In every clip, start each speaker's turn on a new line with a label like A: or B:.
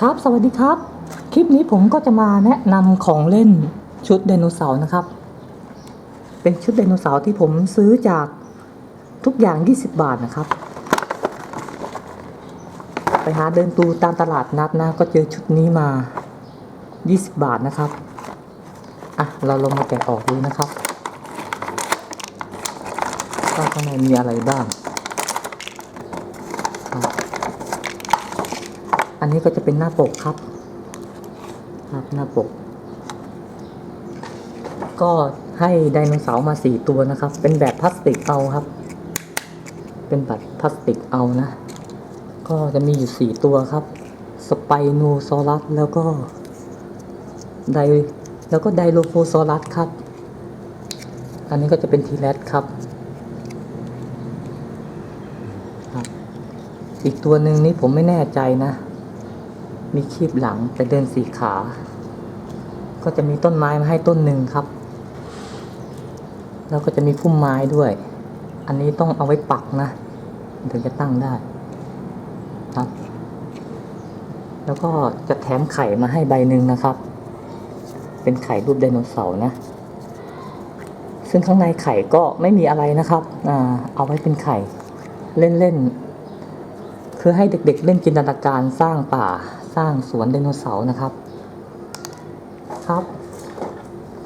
A: ครับสวัสดีครับ คลิปนี้ผมก็จะมาแนะนำของเล่นชุดไดโนเสาร์นะครับ เป็นชุดไดโนเสาร์ที่ผมซื้อจากทุกอย่าง 20 บาทนะครับ ไปหาเดินตูตามตลาดนัดนะ ก็เจอชุดนี้มา 20 บาทนะครับ อะ เราลองมาแกะออกดูนะครับว่าข้างในมีอะไรบ้างครับ อันนี้ก็จะเป็นหน้าปกครับ ครับหน้าปก ก็ให้ไดโนเสาร์มาสี่ตัวนะครับ เป็นแบบพลาสติกเอาครับ เป็นแบบพลาสติกเอานะ ก็จะมีอยู่สี่ตัวครับสไปโนซอรัสแล้วก็ไดแล้วก็ไดโลโฟซอรัสครับ อันนี้ก็จะเป็นทีแรสครับครับอีกตัวหนึ่งนี้ผมไม่แน่ใจนะ มีคีบหลังแต่เดินสี่ขา ก็จะมีต้นไม้มาให้ต้นหนึ่งครับ แล้วก็จะมีพุ่มไม้ด้วย อันนี้ต้องเอาไว้ปักนะถึงจะตั้งได้ครับ แล้วก็จะแถมไข่มาให้ใบหนึ่งนะครับ เป็นไข่รูปไดโนเสาร์นะ ซึ่งข้างในไข่ก็ไม่มีอะไรนะครับอ่าเอาไว้เป็นไข่ เล่นๆคือให้เด็กๆเล่นจินตนาการสร้างป่า สร้างสวนไดโนเสาร์นะครับ ครับ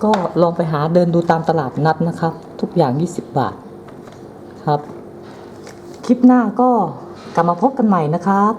A: ก็ลองไปหาเดินดูตามตลาดนัดนะครับ ทุกอย่าง 20 บาทครับ คลิปหน้าก็กลับมาพบกันใหม่นะครับ